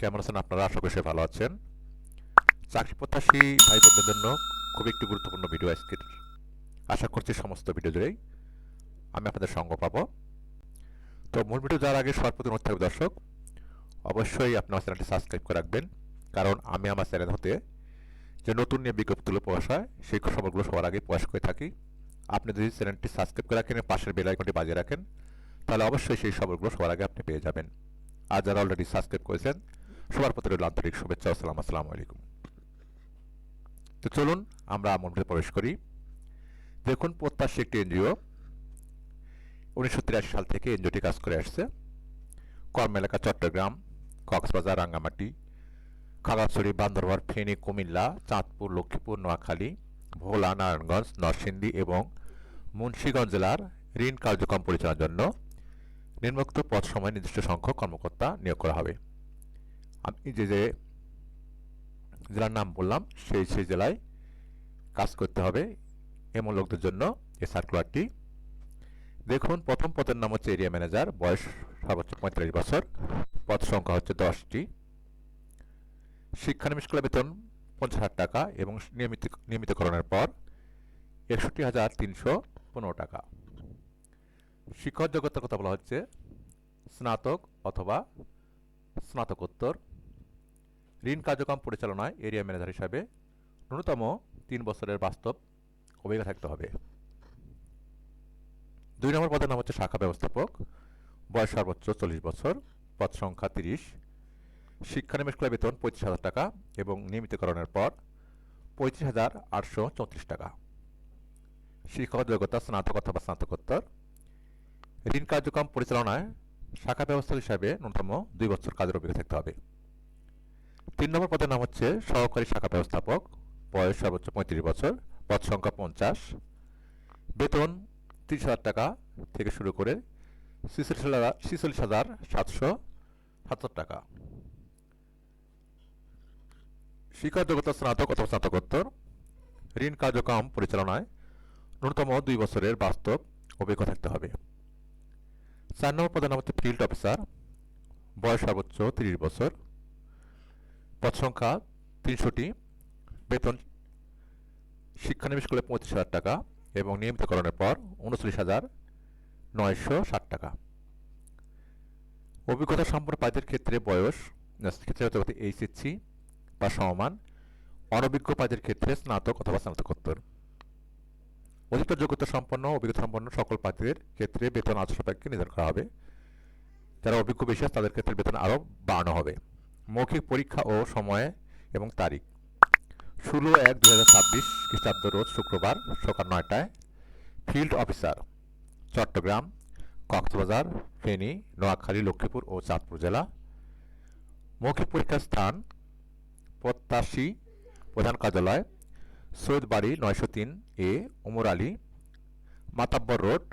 কেমন আছেন আপনারা? আশা করি ভালো আছেন। চাকরি প্রত্যাশী ভাই বোনদের জন্য খুব একটি গুরুত্বপূর্ণ ভিডিও আজকের। আশা করছি সমস্ত ভিডিও জুড়েই আমি আপনাদের সঙ্গ পাবো। তো মূল ভিডিও যাওয়ার আগে সর্বপ্রতি অনুরোধ থাকবে দর্শক, অবশ্যই আপনার চ্যানেলটি সাবস্ক্রাইব করে রাখবেন। কারণ আমি আমার চ্যানেল হতে যে নতুন নিয়ে বিজ্ঞপ্তিগুলো প্রকাশ হয়, সেই খবরগুলো সবার আগে প্রকাশ করে থাকি। আপনি যদি চ্যানেলটি সাবস্ক্রাইব করে রাখেন, পাশের বেল আইকনটি বাজিয়ে রাখেন, তাহলে অবশ্যই সেই খবরগুলো সবার আগে আপনি পেয়ে যাবেন। আর যারা অলরেডি সাবস্ক্রাইব করেছেন সবার প্রতি রইল আন্তরিক শুভেচ্ছা আসসালাম আসসালামু আলাইকুম। তো চলুন আমরা মন্দিরে প্রবেশ করি। দেখুন, প্রত্যাশী একটি এনজিও উনিশশো তিরাশি সাল থেকে এনজিওটি কাজ করে আসছে। কর্ম এলাকা চট্টগ্রাম, কক্সবাজার, রাঙ্গামাটি, খাগড়াছড়ি, বান্দরবান, ফেনী, কুমিল্লা, চাঁদপুর, লক্ষ্মীপুর, নোয়াখালী, ভোলা, নারায়ণগঞ্জ, নরসিংদী এবং মুন্সীগঞ্জ জেলার ঋণ কার্যক্রম পরিচালনার জন্য নিম্নোক্ত পদ সময় নির্দিষ্ট সংখ্যক কর্মকর্তা নিয়োগ করা হবে। আমি যে যে জেলার নাম বললাম, সেই সেই জেলায় কাজ করতে হবে এমন লোকদের জন্য এই সার্কুলারটি দেখুন, প্রথম পদের নাম হচ্ছে এরিয়া ম্যানেজার বয়স সর্বোচ্চ পঁয়তাল্লিশ বছর, পদ সংখ্যা হচ্ছে দশটি। শিক্ষানবিশ স্কুলের বেতন পঞ্চাশ হাজার টাকা এবং নিয়মিত, নিয়মিতকরণের পর একষট্টি হাজার তিনশো পনেরো টাকা। শিক্ষক যোগ্যতার কথা বলা হচ্ছে স্নাতক অথবা স্নাতকোত্তর। ঋণ কার্যক্রম পরিচালনায় এরিয়া ম্যানেজার হিসাবে ন্যূনতম তিন বছরের বাস্তব অভিজ্ঞতা থাকতে হবে। দুই নম্বর পদের নাম হচ্ছে শাখা ব্যবস্থাপক, বয়স সর্বোচ্চ চল্লিশ বছর, পদ সংখ্যা তিরিশ শিক্ষানবিশ স্কুলের বেতন পঁয়ত্রিশ হাজার টাকা এবং নিয়মিতকরণের পর পঁয়ত্রিশ হাজার আটশো চৌত্রিশ টাকা। শিক্ষক যোগ্যতা স্নাতক অথবা স্নাতকোত্তর। ঋণ কার্যক্রম পরিচালনায় শাখা ব্যবস্থা হিসাবে ন্যূনতম দুই বছর কাজের অভিজ্ঞতা থাকতে হবে। তিন নম্বর পদের নাম হচ্ছে সহকারী শাখা ব্যবস্থাপক, বয়স সর্বোচ্চ পঁয়ত্রিশ বছর, পদ সংখ্যা পঞ্চাশ। বেতন তিরিশ হাজার টাকা থেকে শুরু করে ছিচল্লিশ হাজার সাতশো সাতাত্তর টাকা। শিক্ষা যোগ্যতা স্নাতক অথবা স্নাতকোত্তর। ঋণ কার্যক্রম পরিচালনায় ন্যূনতম দুই বছরের বাস্তব অভিজ্ঞতা থাকতে হবে। চার নম্বর নাম হচ্ছে ফিল্ড অফিসার, বয়স সর্বোচ্চ তিরিশ বছর। পদ সংখ্যা তিনশোটি। বেতন শিক্ষানবিশ স্কুলে পঁয়ত্রিশ হাজার টাকা এবং নিয়মিতকরণের পর উনচল্লিশ হাজার নয়শো ষাট টাকা। অভিজ্ঞতা সম্পন্ন প্রার্থীর ক্ষেত্রে বয়স ক্ষেত্রে এইচএসসি বা সমমান, অনভিজ্ঞ প্রার্থীর ক্ষেত্রে স্নাতক অথবা স্নাতকোত্তর। অধিকতর যোগ্যতা সম্পন্ন, অভিজ্ঞতা সম্পন্ন সকল প্রার্থীদের ক্ষেত্রে বেতন আটশো সাপেক্ষে নির্ধারণ করা হবে। যারা অভিজ্ঞ বেশি তাদের ক্ষেত্রে বেতন আরও বাড়ানো হবে। মৌখিক পরীক্ষা ও সময়ে এবং তারিখ। ষোলো এক দু হাজার ছাব্বিশ খ্রিস্টাব্দ রোজ শুক্রবার সকাল নয়টায় ফিল্ড অফিসার, চট্টগ্রাম, কক্সবাজার, ফেনী, নোয়াখালী, লক্ষ্মীপুর ও চাঁদপুর জেলা। মৌখিক পরীক্ষার স্থান প্রত্যাশী প্রধান কার্যালয় সৈয়দ বাড়ি নয়শো তিন এ উমর আলী, মাতাব্বর রোড,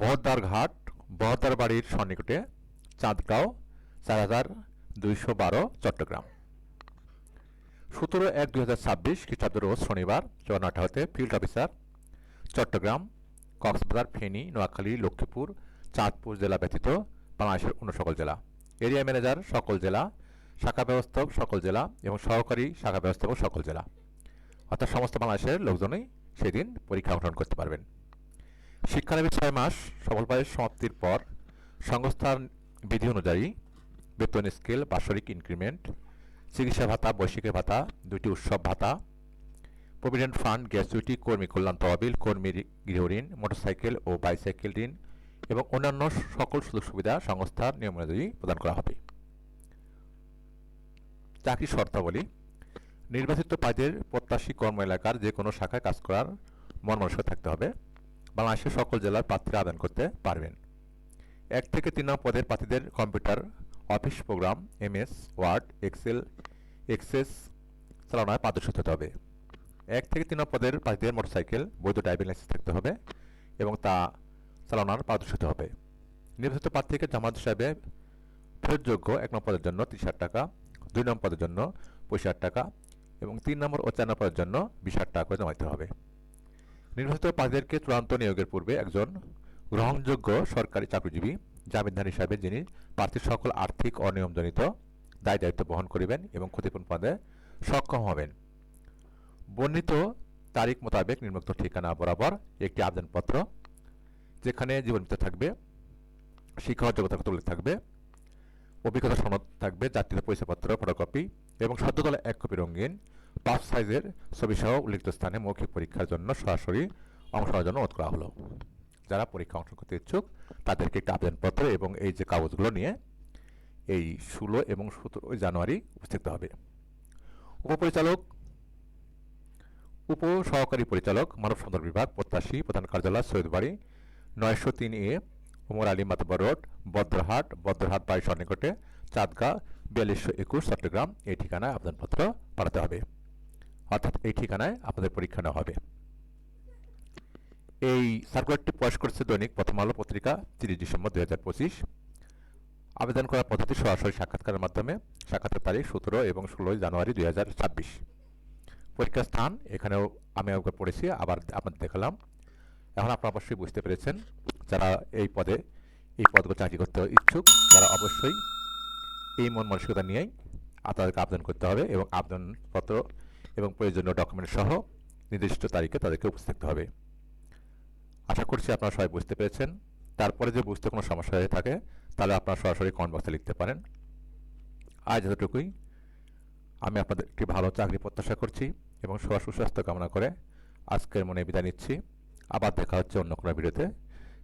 বহদ্দার ঘাট, বহদ্দার বাড়ির সন্নিকটে, চাঁদগাঁও, চার হাজার দুইশো বারো চট্টগ্রাম। সতেরো এক দুই হাজার ছাব্বিশ খ্রিস্টাব্দ রোজ শনিবার চুয়ান্নটা হতে ফিল্ড অফিসার, চট্টগ্রাম, কক্সবাজার, ফেনী, নোয়াখালী, লক্ষ্মীপুর, চাঁদপুর জেলা ব্যতীত বাংলাদেশের অন্য সকল জেলা। এরিয়া ম্যানেজার সকল জেলা, শাখা ব্যবস্থাপক সকল জেলা এবং সহকারী শাখা ব্যবস্থাপক সকল জেলা। অর্থাৎ সমস্ত বাংলাদেশের লোকজনই সেদিন পরীক্ষা অংশগ্রহণ করতে পারবেন। শিক্ষানবিশ ছয় মাস সফলভাবে সমাপ্তির পর সংস্থার বিধি অনুযায়ী বেতন স্কেল বাৎসরিক ইনক্রিমেন্ট চিকিৎসা ভাতা বৈশিকের ভাতা দুটি উৎসব ভাতা প্রভিডেন্ট ফান্ড গ্যাসুইটি কর্মী কল্যাণ তহবিল কর্মী গৃহ ঋণ মোটরসাইকেল ও বাইসাইকেল ঋণ এবং অন্যান্য সকল সুযোগ সুবিধা সংস্থার নিয়ম অনুযায়ী প্রদান করা হবে। চাকরি শর্তাবলী, নির্বাচিত প্রার্থীদের প্রত্যাশী কর্ম এলাকার যে কোনো শাখায় কাজ করার মন মানসিকতা থাকতে হবে। বাংলাদেশের সকল জেলার প্রার্থীরা আবেদন করতে পারবেন। এক থেকে তিন নম্বর পদের প্রার্থীদের computer office program, MS, Word, Excel, Access চালানোয় পারদর্শিত হতে হবে। এক থেকে তিন পদের প্রার্থীদের মোটরসাইকেল, বৈধ ড্রাইভিং লাইসেন্স থাকতে হবে এবং তা চালানোর পারদর্শী হতে হবে। নির্বাচিত প্রার্থীকে জামাত হিসাবে ফেরতযোগ্য এক নম্বর পদের জন্য তিরিশ হাজার টাকা, দুই নম্বর পদের জন্য পঁচিশ টাকা এবং তিন নম্বর ও চার নম্বর পদের জন্য বিশ হাজার টাকা করে জমা দিতে হবে। নির্বাচিত প্রার্থীদেরকে চূড়ান্ত নিয়োগের পূর্বে একজন গ্রহণযোগ্য সরকারি চাকরিজীবী জামিনদার হিসাবে যিনি প্রার্থীর সকল আর্থিক অনিয়মজনিত দায় দায়িত্ব বহন করিবেন এবং ক্ষতিপূরণ পদে সক্ষম হবেন। বর্ণিত তারিখ মোতাবেক নিম্নোক্ত ঠিকানা বরাবর একটি আবেদনপত্র, যেখানে জীবনবিতা থাকবে, শিক্ষা যোগ্যতার কথা উল্লেখ থাকবে, অভিজ্ঞতা সনদ থাকবে, জাতীয় পরিচয়পত্র, ফটোকপি এবং সদ্যতলা এক কপি রঙিন, পাঁচ সাইজের ছবিসহ উল্লিখিত স্থানে মৌখিক পরীক্ষার জন্য সরাসরি অংশ নেওয়ার জন্য অনুরোধ করা হলো। যারা পরীক্ষা অংশ করতে ইচ্ছুক, তাদেরকে একটি আবেদনপত্র এবং এই যে কাগজগুলো নিয়ে এই ষোলো এবং সতেরো জানুয়ারি উপস্থিত হবে। উপপরিচালক উপ সহকারী পরিচালক, মানব সম্পদ বিভাগ প্রত্যাশী, প্রধান কার্যালয়, সৈয়দবাড়ি, নয়শো তিন A, Umar Ali Matbar road, বদ্রহাট বদ্রহাট by সন্নিকটে চাঁদগা বিয়াল্লিশশো একুশ, চট্টগ্রাম। এই ঠিকানায় আবেদনপত্র পাঠাতে হবে। অর্থাৎ এই ঠিকানায় আপনাদের পরীক্ষা নেওয়া হবে। এই সার্কুলারটি প্রকাশ করছে দৈনিক প্রথম আলো পত্রিকা, তিরিশ ডিসেম্বর দুই হাজার পঁচিশ। আবেদন করার পদ্ধতি সরাসরি সাক্ষাৎকারের মাধ্যমে সাক্ষাতের তারিখ সতেরো এবং ষোলোই জানুয়ারি দুই হাজার ছাব্বিশ। পরীক্ষার স্থান, এখানেও আমি একবার পড়েছি, আবার আপনাদের দেখালাম। এখন আপনারা অবশ্যই বুঝতে পেরেছেন, যারা এই পদে, এই পদগুলো চাকরি করতে ইচ্ছুক, তারা অবশ্যই এই মন মানসিকতা নিয়েই আপনাদেরকে আবেদন করতে হবে এবং আবেদনপত্র এবং প্রয়োজনীয় ডকুমেন্ট সহ নির্দিষ্ট তারিখে তাদেরকে উপস্থিত হবে। আশা করছি আপনারা সবাই বুঝতে পেরেছেন। তারপরে যে বুঝতে কোনো সমস্যা হয়ে থাকে, তাহলে আপনারা সরাসরি কমেন্ট বক্সে লিখতে পারেন। আজ যতটুকুই আমি আপনাদের একটি ভালো চাকরি প্রত্যাশা করছি এবং সবার সুস্বাস্থ্য কামনা করে আজকের মনে বিদায় নিচ্ছি। আবার দেখা হচ্ছে অন্য কোনো ভিডিওতে।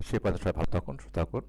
সে পর্যন্ত সবাই ভালো থাকুন, সুস্থ থাকুন।